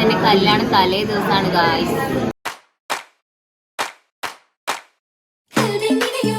തന്നെ കല്യാണം തലേ ദിവസമാണ് ഗായ്സ് കൽവിനിയോ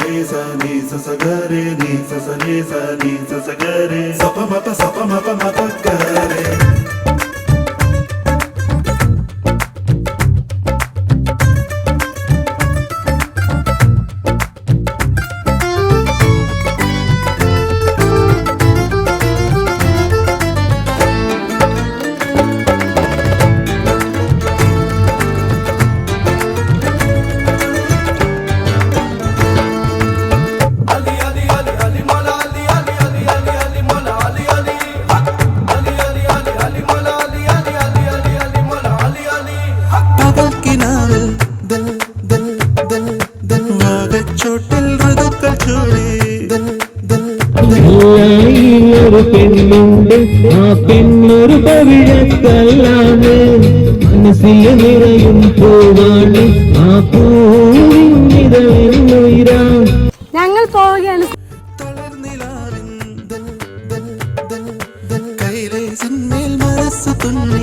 നീ സസരേ സ നീ സസഗരെ നീ സസരേ സ നീ സസഗരെ സപമപ സപമപ മപഗരെ Ali വാഗച്ചോട്ടിൽ ഋതുക്കൾ ദൽ ഒരു പെണ്ണുണ്ട് ആ പെണ്ണൊരു പവിഴക്കല്ലാണ് മനസ്സിൽ നിറയും പൂവാണ്. ആ പൂവിനിതളെന്നുയിരാ ഞങ്ങൾ പോവുകയാണ്. കൈയിലെ സിന്മേൽ മനസ്സ് തുന്നിയേ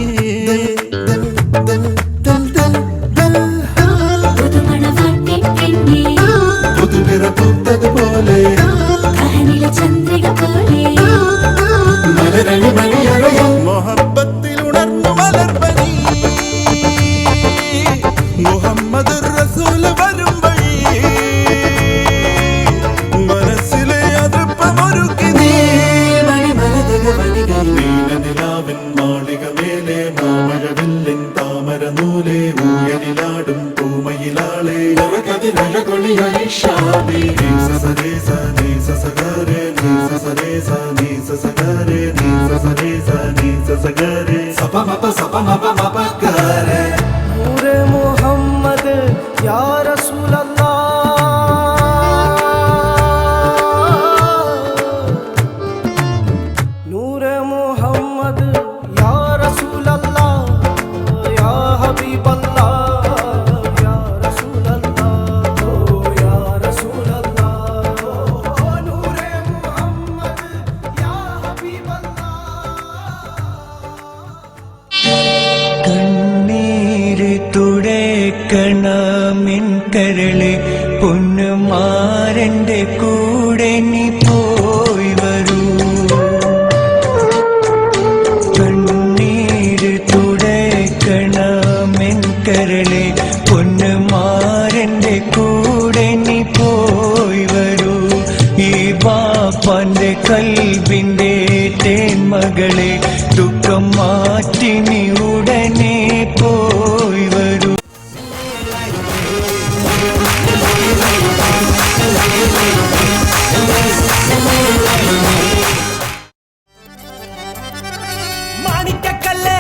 താമര നൂലെ ഊയലിലാടും പൂമയിലാളെ നിറകതിരഴകൊളിയായി ഷാബി നീ സസരേ സ നീ സസഗരെ നീ സസരേ സ നീ സസഗരെ നീ സസരേ സ നീ സസഗരെ സപമപ സപമപ തുടക്കണമെൻ കരളെ പൊന്നുമാരന്റെ കൂടെ നീ പോയി പാപ്പാന്റെ കൽവിന്റെ തേന്മകളെ ദുഃഖം മാറ്റി നീ ഉടനെ പോയി വരൂ. മാണിക്കല്ലേ